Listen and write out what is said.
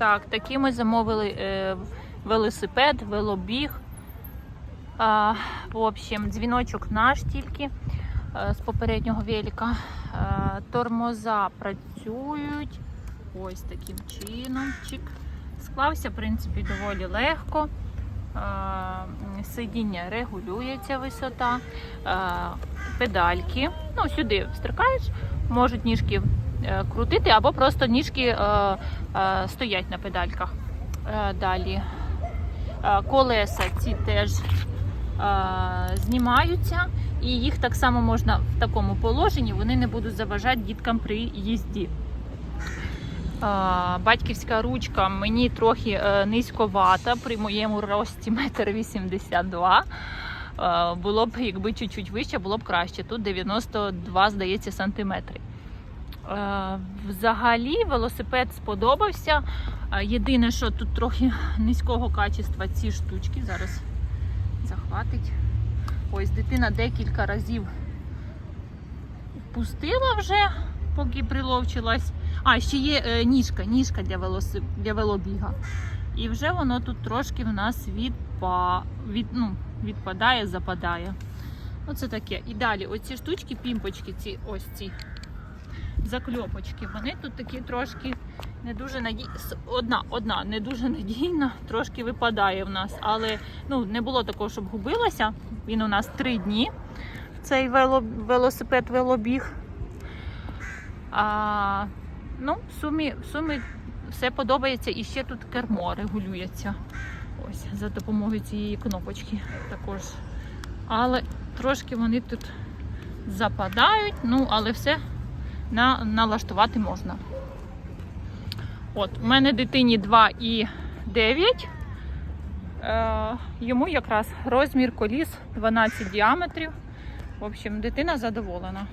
Так, такий ми замовили е, велосипед, велобіг. А, в общем, дзвіночок наш тільки е, з попереднього велика. Е, тормоза працюють. Ось таким чином. Чик. Склався, в принципі, доволі легко. Е, Сидіння регулюється висота, педальки. Ну, сюди встрикаєш, можуть ніжки крутити або просто ніжки е, е, стоять на педальках. Е, Далі е, колеса ці теж е, знімаються, і їх так само можна в такому положенні, вони не будуть заважати діткам при їзді. Е, Батьківська ручка мені трохи е, низьковата при моєму рості 1,82 м. Е, Було б, якби чуть-чуть вище, було б краще. Тут 92, здається, сантиметри. Е, Взагалі велосипед сподобався. Е, Єдине, що тут трохи низького качества ці штучки. Зараз захватить. Ось дитина декілька разів впустила вже, поки приловчилась. А, ще є е, ніжка, ніжка для, велосип... для велобіга. І вже воно тут трошки в нас відпа... від... ну, відпадає, западає. Оце таке. І далі оці штучки, пімпочки, ці ось ці закльопочки, вони тут такі трошки не дуже наді... Одна, одна не дуже надійна, трошки випадає в нас. Але ну, не було такого, щоб губилася. Він у нас три дні. Цей вело... велосипед велобіг. А, ну, в сумі, в сумі все подобається і ще тут кермо регулюється. Ось за допомогою цієї кнопочки також. Але трошки вони тут западають, ну, але все на, налаштувати можна. От, у мене дитині 2 і 9. Е, йому якраз розмір коліс 12 діаметрів. В общем, дитина задоволена.